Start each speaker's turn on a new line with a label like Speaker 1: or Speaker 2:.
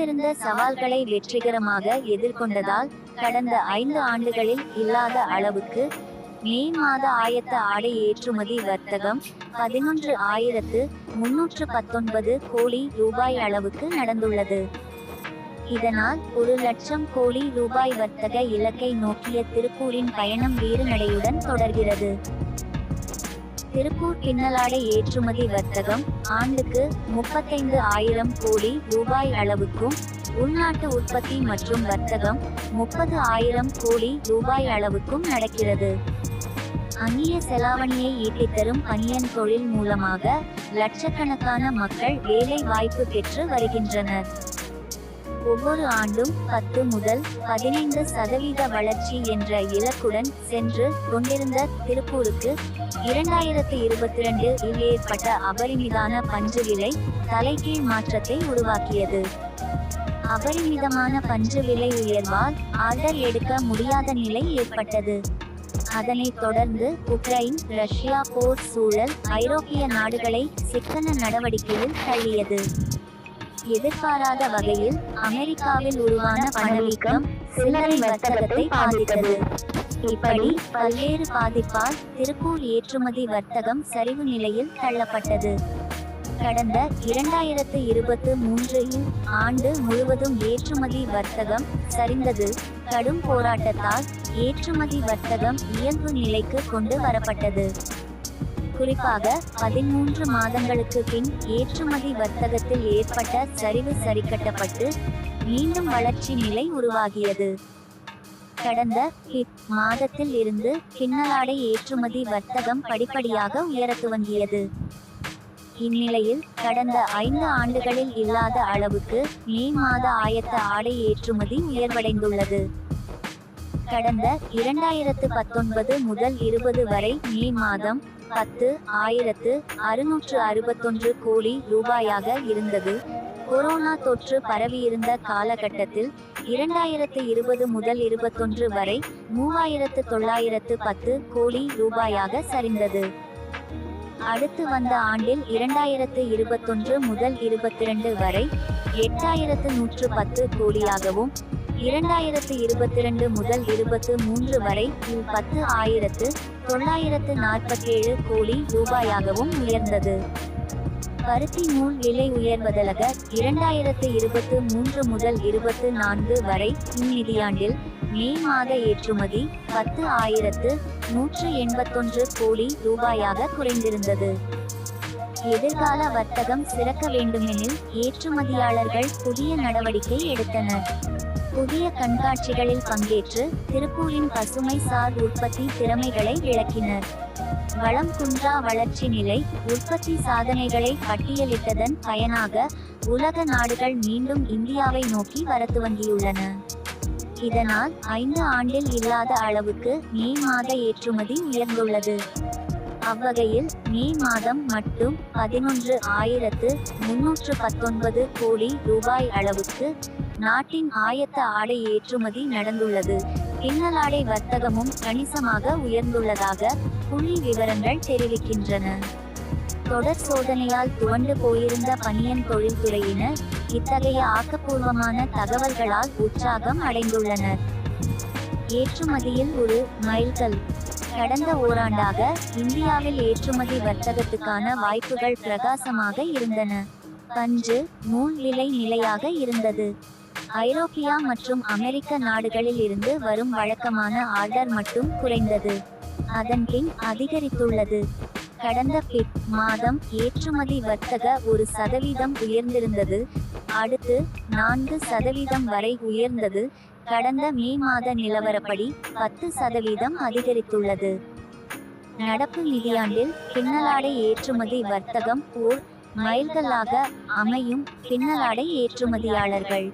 Speaker 1: வைத்திருந்த சவால்களை வெற்றிகரமாக எதிர்கொண்டதால் கடந்த ஐந்து ஆண்டுகளில் இல்லாத அளவுக்கு மே மாத ஆயத்த ஆடை ஏற்றுமதி வர்த்தகம் பதினொன்று ஆயிரத்து முன்னூற்று பத்தொன்பது கோடி ரூபாய் அளவுக்கு நடந்துள்ளது. இதனால் ஒரு லட்சம் கோடி ரூபாய் வர்த்தக இலக்கை நோக்கிய திருப்பூரின் பயணம் வீறுநடையுடன் தொடர்கிறது. திருப்பூர் பின்னலாடை ஏற்றுமதி வர்த்தகம் ஆண்டுக்கு முப்பத்தைந்து ஆயிரம் கோடி ரூபாய் அளவுக்கும் உள்நாட்டு உற்பத்தி மற்றும் வர்த்தகம் முப்பது ஆயிரம் கோடி ரூபாய் அளவுக்கும் நடக்கிறது. அந்நிய செலாவணியை ஈட்டித்தரும் பணியன் தொழில் மூலமாக லட்சக்கணக்கான மக்கள் வேலை வாய்ப்பு பெற்று வருகின்றனர். ஒவ்வொரு ஆண்டும் பத்து முதல் பதினைந்து சதவீத வளர்ச்சி என்ற இலக்குடன் சென்று கொண்டிருந்த திருப்பூருக்கு இரண்டாயிரத்தி இருபத்தி ரெண்டில் ஏற்பட்ட அபரிமிதான பஞ்சு விலை தலைகீழ் மாற்றத்தை உருவாக்கியது. அபரிமிதமான பஞ்சு விலை உயர்வால் ஆர்டர் எடுக்க முடியாத நிலை ஏற்பட்டது. அதனைத் தொடர்ந்து உக்ரைன் ரஷ்யா போர் சூழல் ஐரோப்பிய நாடுகளை சிக்கன நடவடிக்கையில் தள்ளியது. எதிர்பாராத வகையில் அமெரிக்காவில் உருவான பணவீக்கம் சில்லறை வர்த்தகத்தை பாதித்தது. இப்படி பல்வேறு பாதிப்பால் திருப்பூர் ஏற்றுமதி வர்த்தகம் சரிவு நிலையில் தள்ளப்பட்டது. கடந்த இரண்டாயிரத்து இருபத்து மூன்றில் ஆண்டு முழுவதும் ஏற்றுமதி வர்த்தகம் சரிந்தது. கடும் போராட்டத்தால் ஏற்றுமதி வர்த்தகம் இயல்பு நிலைக்கு கொண்டு வரப்பட்டது. குறிப்பாக பதிமூன்று மாதங்களுக்கு பின் ஏற்றுமதி வர்த்தகத்தில் ஏற்பட்ட சரிவு சரிக்கட்டப்பட்டு மீண்டும் வளர்ச்சி நிலை உருவாகியது. கடந்த பிப் மாதத்தில் இருந்து பின்னலாடை ஏற்றுமதி வர்த்தகம் படிப்படியாக உயரத் துவங்கியது. இந்நிலையில் கடந்த ஐந்து ஆண்டுகளில் இல்லாத அளவுக்கு மே மாத ஆயத்த ஆடை ஏற்றுமதி உயர்வடைந்துள்ளது. கடந்த இரண்டாயிரத்து பத்தொன்பது முதல் இருபது வரை மே மாதம் பத்து ஆயிரத்து அறுநூற்று அறுபத்தொன்று கோடி ரூபாயாக இருந்தது. கொரோனா தொற்று பரவியிருந்த காலகட்டத்தில் இரண்டாயிரத்து இருபது முதல் இருபத்தொன்று வரை மூவாயிரத்து தொள்ளாயிரத்து பத்து கோடி ரூபாயாக சரிந்தது. அடுத்து வந்த ஆண்டில் இரண்டாயிரத்து இருபத்தொன்று முதல் இருபத்திரண்டு வரை எட்டாயிரத்து நூற்று பத்து கோடியாகவும் இரண்டாயிரத்து இருபத்திரண்டு முதல் இருபத்து மூன்று வரை பத்து ஆயிரத்து தொள்ளாயிரத்து நாற்பத்தேழு கோடி ரூபாயாகவும் உயர்ந்தது. பருத்தி நூல் விலை உயர்வதலக இரண்டாயிரத்து இருபத்து மூன்று முதல் இருபத்து நான்கு வரை இந்நிதியாண்டில் மே மாத ஏற்றுமதி பத்து ஆயிரத்து நூற்று எண்பத்தொன்று கோடி ரூபாயாக குறைந்திருந்தது. எதிர்கால வர்த்தகம் சிறக்க வேண்டுமெனில் ஏற்றுமதியாளர்கள் புதிய நடவடிக்கை எடுத்தனர். புதிய கண்காட்சிகளில் பங்கேற்று திருப்பூரின் பசுமை சார் உற்பத்தி திறமைகளை விளக்கினர். வளம் குன்றா வளர்ச்சி நிலை உற்பத்தி சாதனைகளை பட்டியலிட்டதன் பயனாக உலக நாடுகள் மீண்டும் இந்தியாவை நோக்கி வர துவங்கியுள்ளன இதனால் ஐந்து ஆண்டில் இல்லாத அளவுக்கு மே மாத ஏற்றுமதி உயர்ந்துள்ளது. அவ்வகையில் மே மாதம் மட்டும் பதினொன்று ஆயிரத்து முன்னூற்று பத்தொன்பது கோடி ரூபாய் அளவுக்கு நாட்டின் ஆயத்த ஆடை ஏற்றுமதி நடந்துள்ளது. பின்னலாடை வர்த்தகமும் கணிசமாக உயர்ந்துள்ளதாக புள்ளி விவரங்கள் தெரிவிக்கின்றன. தொடர் சோதனையால் துவண்டு போயிருந்த பனியன் தொழில்துறையினர் இத்தகைய ஆக்கப்பூர்வமான தகவல்களால் உற்சாகம் அடைந்துள்ளனர். ஏற்றுமதியில் ஒரு மைல்கல். கடந்த ஓராண்டாக இந்தியாவில் ஏற்றுமதி வர்த்தகத்துக்கான வாய்ப்புகள் பிரகாசமாக இருந்தன. பஞ்சு நூல் விலை நிலையாக இருந்தது. ஐரோப்பியா மற்றும் அமெரிக்க நாடுகளில் இருந்து வரும் வழக்கமான ஆர்டர் மட்டும் குறைந்தது. அதன் பின் அதிகரித்துள்ளது. கடந்த பிப் மாதம் ஏற்றுமதி வர்த்தக ஒரு சதவீதம் உயர்ந்திருந்தது. அடுத்து நான்கு சதவீதம் வரை உயர்ந்தது. கடந்த மே மாத நிலவரப்படி பத்து சதவீதம் அதிகரித்துள்ளது. நடப்பு நிதியாண்டில் பின்னலாடை ஏற்றுமதி வர்த்தகம் ஓர் மைல்கல்லாக அமையும் பின்னலாடை ஏற்றுமதியாளர்கள்.